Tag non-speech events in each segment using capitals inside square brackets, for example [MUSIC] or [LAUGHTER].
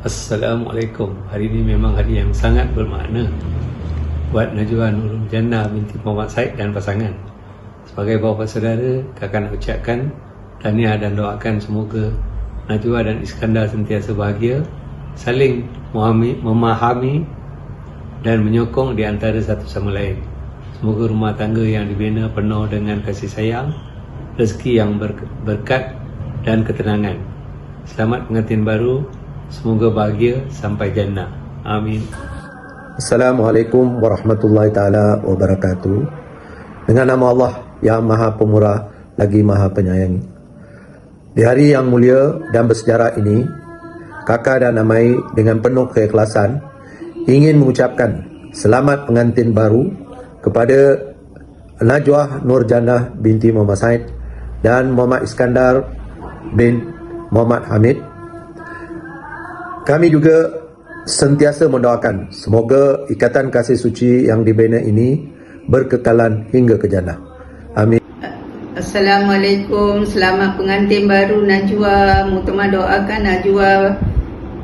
Assalamualaikum. Hari ini memang hari yang sangat bermakna buat Najwa Nurul Jannah binti Muhammad Said dan pasangan. Sebagai bapa saudara, kakak nak ucapkan tahniah dan doakan semoga Najwa dan Iskandar sentiasa bahagia, saling memahami, memahami dan menyokong di antara satu sama lain. Semoga rumah tangga yang dibina penuh dengan kasih sayang, rezeki yang ber- berkat dan ketenangan. Selamat pengantin baru, semoga bahagia sampai jannah. Amin. Assalamualaikum warahmatullahi taala wabarakatuh. Dengan nama Allah yang Maha Pemurah lagi Maha Penyayang. Di hari yang mulia dan bersejarah ini, kakak dan Amai dengan penuh keikhlasan ingin mengucapkan selamat pengantin baru kepada Najwa Nurjannah binti Muhammad Said dan Muhammad Iskandar bin Muhammad Hamid kami juga sentiasa mendoakan semoga ikatan kasih suci yang dibina ini berkekalan hingga ke jannah. Amin. Assalamualaikum, selamat pengantin baru Najwa. Mutama doakan Najwa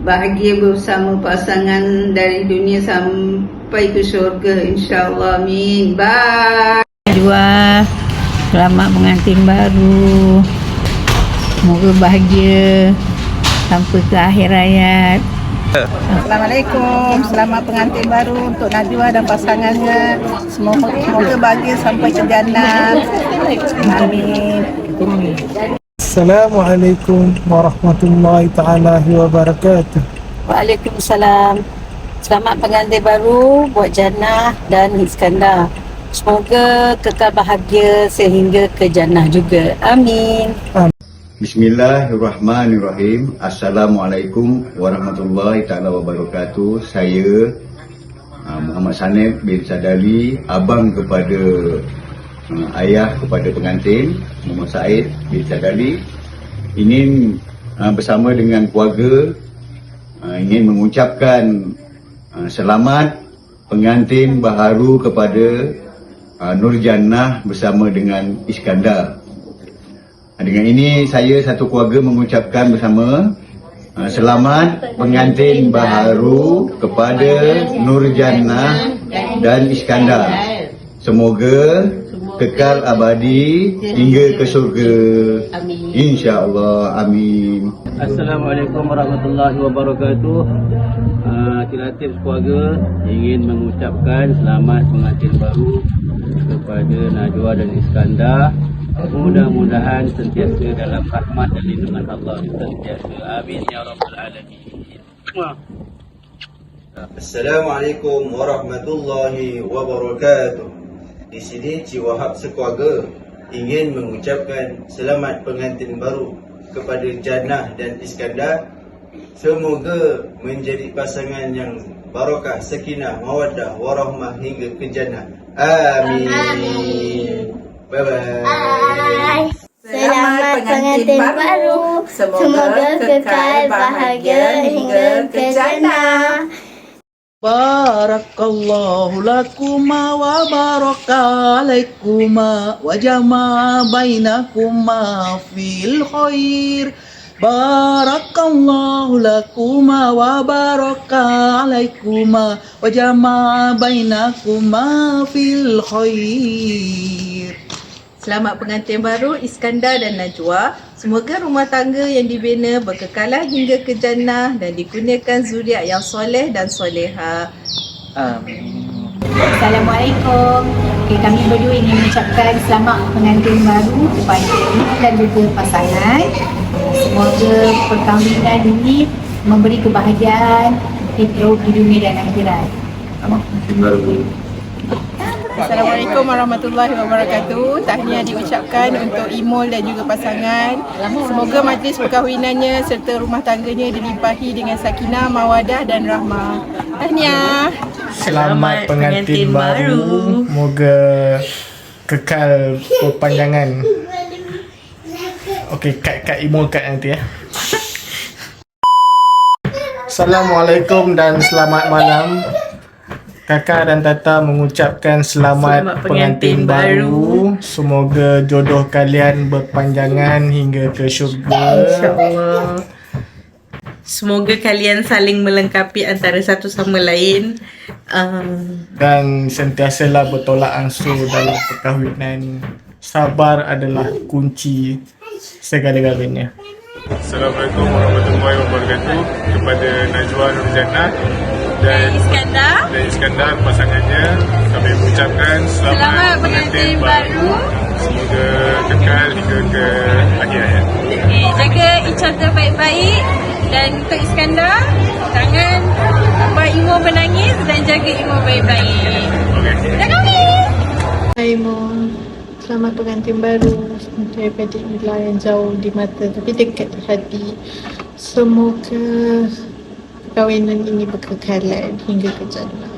bahagia bersama pasangan dari dunia sampai ke syurga insyaAllah. Amin. Bye. Najwa Selamat pengantin baru Semoga bahagia Sampai ke akhir hayat Assalamualaikum. Selamat pengantin baru untuk Najwa dan pasangannya. Semoga, semoga bahagia sampai ke jannah. Amin. Assalamualaikum warahmatullahi taala wabarakatuh. Waalaikumsalam. Selamat pengantin baru buat Jannah dan Iskandar. Semoga kekal bahagia sehingga ke Jannah juga. Amin. Bismillahirrahmanirrahim. Assalamualaikum warahmatullahi taala wabarakatuh. Saya uh, Muhammad Sanib bin Sadali, abang kepada uh, ayah kepada pengantin Muhammad Said bin Sadali ingin uh, bersama dengan keluarga uh, ingin mengucapkan uh, selamat pengantin baharu kepada uh, Nur Jannah bersama dengan Iskandar. Dengan ini saya satu keluarga mengucapkan bersama uh, selamat pengantin baharu kepada Nur Jannah dan Iskandar. Semoga kekal abadi hingga ke syurga. Insya-Allah. Amin. Assalamualaikum warahmatullahi wabarakatuh. Uh, Tilatif keluarga ingin mengucapkan selamat pengantin baru kepada Najwa dan Iskandar. Mudah-mudahan sentiasa dalam rahmat dan lindungan Allah sentiasa. Amin ya rabbal alamin. Assalamualaikum warahmatullahi wabarakatuh. Di sini Cik Wahab sekeluarga ingin mengucapkan selamat pengantin baru kepada Jannah dan Iskandar. Semoga menjadi pasangan yang barakah, sakinah, mawaddah, warahmah hingga ke jannah. Amin. Bye-bye. Selamat pengantin baru. Semoga kekal bahagia hingga ke jannah. Barakallahu lakuma wa baraka alaikuma wa jama'a bainakuma fil khair Barakallahu lakuma wa baraka alaikuma wa jama'a bainakuma fil khair Selamat pengantin baru Iskandar dan Najwa. Semoga rumah tangga yang dibina berkekalan hingga ke jannah dan dikurniakan zuriat yang soleh dan soleha. Amin. Assalamualaikum. Okay, Kami berdua ingin mengucapkan selamat pengantin baru kepada Ina dan juga pasangan. Semoga perkahwinan ini memberi kebahagiaan hidup di dunia dan akhirat Assalamualaikum warahmatullahi wabarakatuh. Tahniah diucapkan untuk Imul dan juga pasangan. Semoga majlis perkahwinannya serta rumah tangganya dilimpahi dengan sakinah, mawadah dan rahmah. Tahniah. Selamat pengantin baru. Moga kekal perpanjangan. Okey, kat kat imo kat nanti ya. Assalamualaikum dan selamat malam. Kakak dan Tata mengucapkan selamat, Selamat pengantin baru. Semoga jodoh kalian berpanjangan hingga ke syurga. InsyaAllah. Semoga kalian saling melengkapi antara satu sama lain. Um, Dan sentiasalah bertolak ansur dalam perkahwinan. Sabar adalah kunci segala-galanya. Assalamualaikum warahmatullahi wabarakatuh kepada Najwa Nurjannah dan Iskandar. dan Iskandar pasangannya kami mengucapkan selamat, Selamat pengantin baru. semoga kekal hingga ke akhir hayat. Okay, jaga each other baik-baik dan untuk Iskandar, jangan buat Imo menangis dan jaga Imo baik-baik. Okay. Dah kami. Hai Mo, selamat pengantin baru daripada Ila yang jauh di mata tapi dekat di hati. Semoga perkahwinan ini berkekalan hingga ke jannah.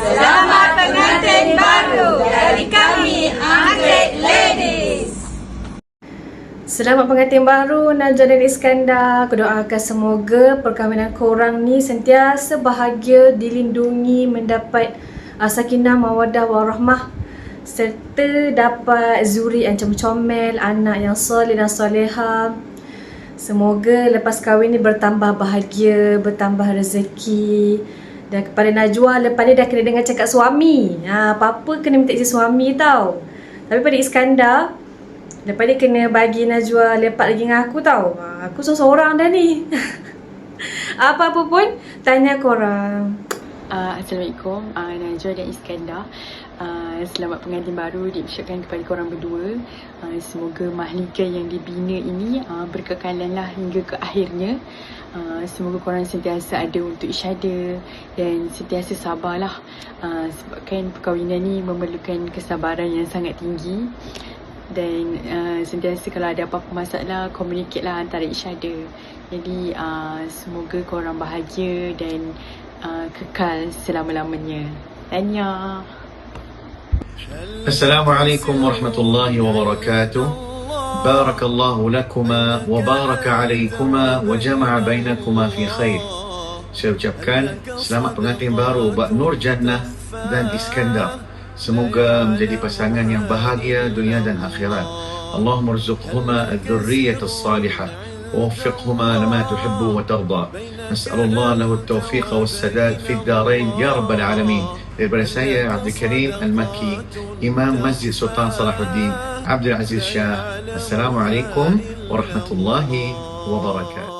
Selamat pengantin baru dari kami Anggrek Ladies. Selamat pengantin baru Najwa dan Iskandar. Aku doakan semoga perkahwinan korang ni sentiasa bahagia, dilindungi, mendapat uh, sakinah, mawadah, warahmah serta dapat zuri yang comel, anak yang soleh dan soleha. Semoga lepas kahwin ni bertambah bahagia, bertambah rezeki. Dan kepada Najwa, lepas ni dah kena dengar cakap suami. Ha, apa-apa kena minta isi suami tau. Tapi pada Iskandar, lepas ni kena bagi Najwa lepak lagi dengan aku tau. Ha, aku seorang dah ni. [LAUGHS] Apa-apa pun, tanya korang. Uh, Assalamualaikum. Uh, Najwa dan Iskandar. Uh, Selamat pengantin baru diucapkan kepada korang berdua. Uh, Semoga mahlika yang dibina ini uh, berkekalanlah hingga ke akhirnya. Uh, Semoga korang sentiasa ada untuk isyada Dan sentiasa sabarlah. Uh, Sebabkan perkahwinan ni memerlukan kesabaran yang sangat tinggi. Dan uh, sentiasa kalau ada apa-apa masalah communicate lah antara isyada. Jadi uh, semoga korang bahagia dan uh, kekal selama-lamanya Tanya السلام عليكم ورحمة الله وبركاته بارك الله لكما وبارك عليكما وجمع بينكما في خير Saya ucapkan selamat pengantin baru Bak Nur Jannah dan Iskandar. Semoga menjadi pasangan yang bahagia dunia dan akhirat. Allahumma rzuqhuma al-dhurriyyah as-salihah ووفقهما لما تحب وترضى. نسأل الله له التوفيق والسداد في الدارين يا رب العالمين. للبرسائي عبد الكريم المكي إمام مسجد سلطان صلاح الدين عبد العزيز شاه. السلام عليكم ورحمة الله وبركاته.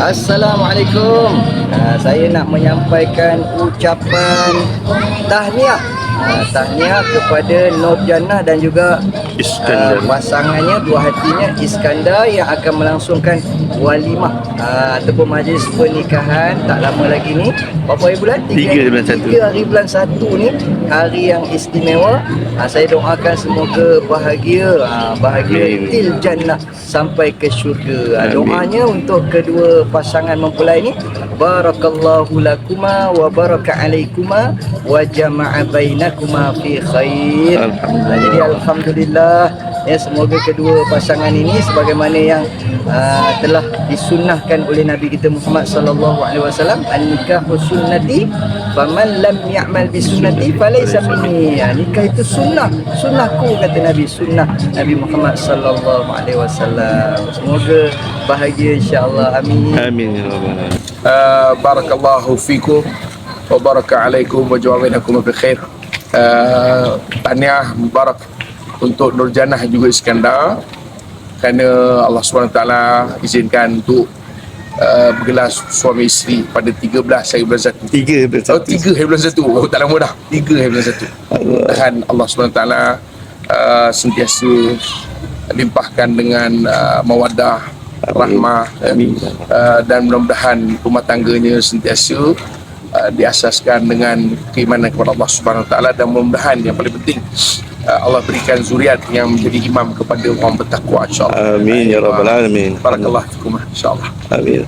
Assalamualaikum. عليكم saya nak menyampaikan ucapan tahniah. Uh, tahniah kepada Nur Jannah dan juga uh, pasangannya dua hatinya Iskandar yang akan melangsungkan walimah uh, ataupun majlis pernikahan tak lama lagi ni. Berapa hari bulan? Tiga bulan satu. Tiga hari bulan satu ni hari yang istimewa. Uh, saya doakan semoga bahagia, uh, bahagia til jannah sampai ke syurga. Uh, doanya untuk kedua pasangan mempelai ni barakallahu lakuma wa baraka alaikuma wa jama'a bainakuma fi khair. Alhamdulillah. Jadi alhamdulillah ya semoga kedua pasangan ini sebagaimana yang uh, telah disunnahkan oleh Nabi kita Muhammad sallallahu alaihi wasallam an-nikahu sunnati faman lam ya'mal bi sunnati falaysa minni. Ya, nikah itu sunnah, sunnahku kata Nabi, sunnah Nabi Muhammad sallallahu alaihi wasallam. Semoga bahagia insya-Allah. Amin. Amin ya rabbal alamin. Uh, barakallahu fikum wa baraka alaikum wa jawaminakum bi khair. Uh, tahniah mubarak untuk Nur Jannah juga Iskandar. Kerana Allah SWT izinkan untuk uh, bergelar suami isteri pada 13 hari bulan 1 Tiga bulan Oh, 3 hari bulan 1 oh, tak lama dah. 3 hari bulan 1 dan Allah SWT uh, sentiasa limpahkan dengan uh, mawadah rahmah uh, dan mudah-mudahan rumah tangganya sentiasa uh, diasaskan dengan keimanan kepada Allah Subhanahu Taala dan mudah-mudahan yang paling penting uh, Allah berikan zuriat yang menjadi imam kepada orang bertakwa insyaallah Amin ya rabbal alamin. barakallahu fikum insyaallah Amin.